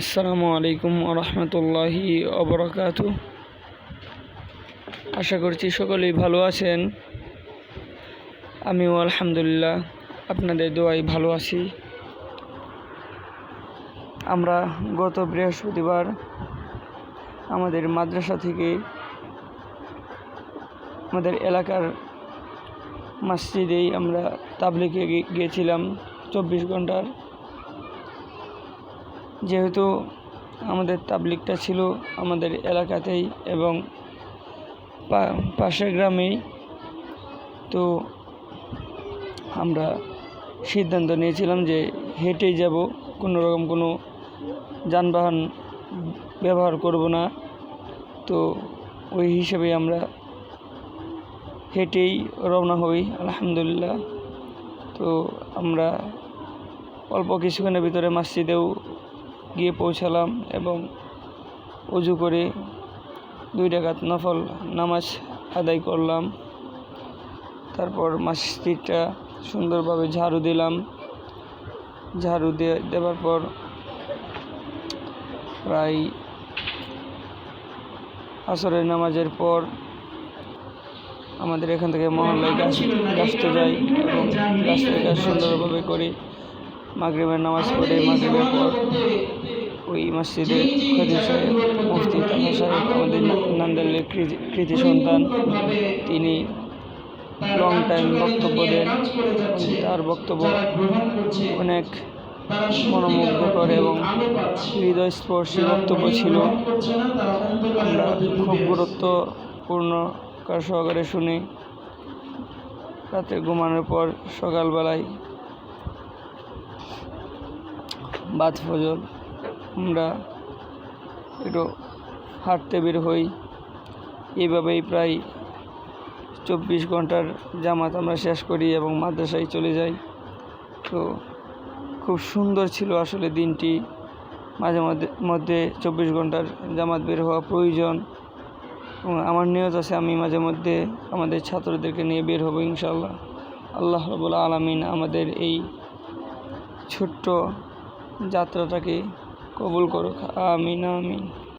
আসসালামু আলাইকুম রহমতুল্লাহি অবরাকাত আশা করছি সকলেই ভালো আছেন। আমিও আলহামদুলিল্লাহ আপনাদের দোয়াই ভালো আছি। আমরা গত বৃহস্পতিবার আমাদের মাদ্রাসা থেকে আমাদের এলাকার মসজিদেই আমরা তাবলিকে গিয়েছিলাম চব্বিশ ঘণ্টার যেহেতু আমাদের তাবলিকটা ছিল আমাদের এলাকাতেই এবং পাশের গ্রামেই, তো আমরা সিদ্ধান্ত নিয়েছিলাম যে হেঁটেই যাব, কোনো রকম কোনো যানবাহন ব্যবহার করব না। তো ওই হিসেবে আমরা হেঁটেই রওনা হই, আলহামদুলিল্লাহ। তো আমরা অল্প কিছুক্ষণের ভিতরে মসজিদেও গিয়ে পৌঁছালাম এবং অজু করে দুই ডাকাত নফল নামাজ আদায় করলাম। তারপর মসজিদটা সুন্দরভাবে ঝাড়ু দিলাম। ঝাড়ু দিয়ে দেওয়ার পর প্রায় আসরের নামাজের পর আমাদের এখান থেকে মহল্লায় গাছ গাছতে যাই এবং গাছতে গাছ সুন্দরভাবে করি মাগরিবের নামাজ পড়ে। মাগরিবের পর ওই মসজিদে খদির সাহেব মুফতি তাহা সাহেব আমাদের নান্দালের কৃতি কৃতি সন্তান। তিনি লং টাইম বক্তব্য দেন। তার বক্তব্য অনেক মনোমুগ্ধকর এবং হৃদয়স্পর্শী বক্তব্য ছিল। আমরা খুব গুরুত্বপূর্ণ কার সহকারে শুনি। রাতে ঘুমানোর পর সকালবেলায় বাদ ফজল আমরা একটু হাঁটতে বের হই। এইভাবেই প্রায় চব্বিশ ঘণ্টার জামাত আমরা শেষ করি এবং মাদ্রাসায় চলে যাই। তো খুব সুন্দর ছিল আসলে দিনটি। মাঝে মধ্যে মধ্যে চব্বিশ ঘণ্টার জামাত বের হওয়া প্রয়োজন। এবং আমার নিয়ত আছে আমি মাঝে মধ্যে আমাদের ছাত্রদেরকে নিয়ে বের হব ইনশাল্লাহ আল্লাহ রবুল্লা আলমিন আমাদের এই ছোট্ট যাত্রাটাকে কবুল করুক আমিন আমিন।